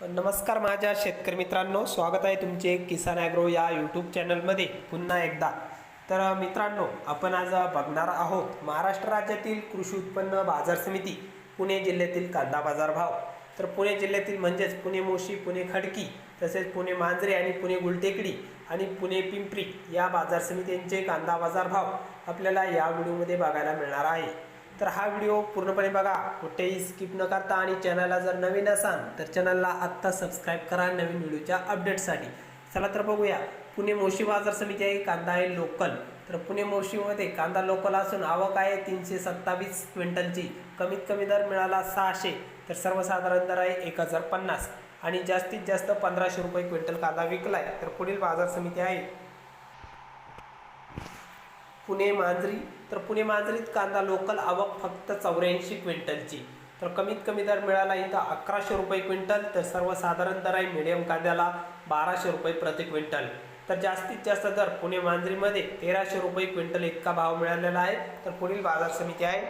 नमस्कार माझ्या शेतकरी मित्रांनो स्वागत आहे तुमचे किसान ॲग्रो या यूट्यूब चॅनलमध्ये पुन्हा एकदा. तर मित्रांनो आपण आज बघणार आहोत महाराष्ट्र राज्यातील कृषी उत्पन्न बाजार समिती पुणे जिल्ह्यातील कांदा बाजार भाव. तर पुणे जिल्ह्यातील म्हणजेच पुणे मोशी पुणे खडकी तसेच पुणे मांजरे आणि पुणे गुलटेकडी आणि पुणे पिंपरी या बाजार समित्यांचे कांदा बाजार भाव आपल्याला या व्हिडिओमध्ये बघायला मिळणार आहे. तर हा व्हिडिओ पूर्णपणे बघा. कुठेही स्किप न करता आणि चॅनलला जर नवीन असाल तर चॅनलला आत्ता सबस्क्राईब करा नवीन व्हिडिओच्या अपडेटसाठी चला तर बघूया. पुणे मोशी बाजार समिती आहे कांदा आहे लोकल तर पुणे मोशीमध्ये कांदा लोकल असून आवक आहे तीनशे सत्तावीस क्विंटलची. कमीत कमी दर मिळाला सहाशे तर सर्वसाधारण दर आहे एक हजार पन्नास. आणि जास्तीत जास्त पंधराशे रुपये क्विंटल कांदा विकला आहे तर पुढील बाजार समिती आहे पुणे मांजरी. तर पुणे मांजरीत कांदा लोकल आवक फक्त चौऱ्याऐंशी क्विंटलची. तर कमीत कमी दर मिळाला इथं अकराशे रुपये क्विंटल तर सर्वसाधारण दर आहे मिडियम कांद्याला बाराशे रुपये प्रति क्विंटल. तर जास्तीत जास्त दर पुणे मांजरीमध्ये तेराशे रुपये क्विंटल इतका भाव मिळालेला आहे. तर पुढील बाजार समिती आहे.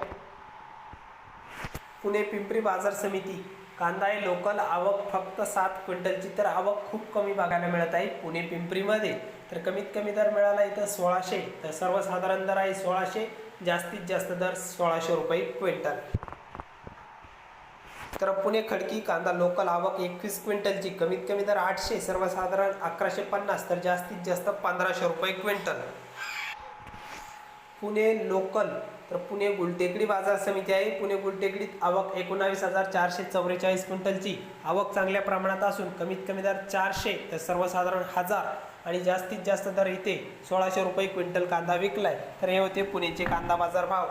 पुणे पिंपरी बाजार समिती. कांदा आहे लोकल आवक फक्त सात क्विंटलची तर आवक खूप कमी बघायला मिळत आहे. पुणे पिंपरीमध्ये तर कमीत कमी दर मिळाला इथं सोळाशे. तर सर्वसाधारण दर आहे सोळाशे. जास्तीत जास्त दर सोळाशे रुपये क्विंटल. तर पुणे खडकी कांदा लोकल आवक एकवीस क्विंटलची कमीत कमी दर आठशे. सर्वसाधारण अकराशे पन्नास तर जास्तीत जास्त पंधराशे रुपये क्विंटल. पुणे लोकल तर पुणे गुलटेकडी बाजार समिती आहे. पुणे गुलटेकडीत आवक एकोणावीस हजार चारशे चौवेचाळीस क्विंटलची. आवक चांगल्या प्रमाणात असून कमीत कमी दर चारशे तर सर्वसाधारण हजार आणि जास्तीत जास्त दर इथे सोळाशे रुपये क्विंटल कांदा विकलाय. तर हे होते पुणेचे कांदा बाजार भाव.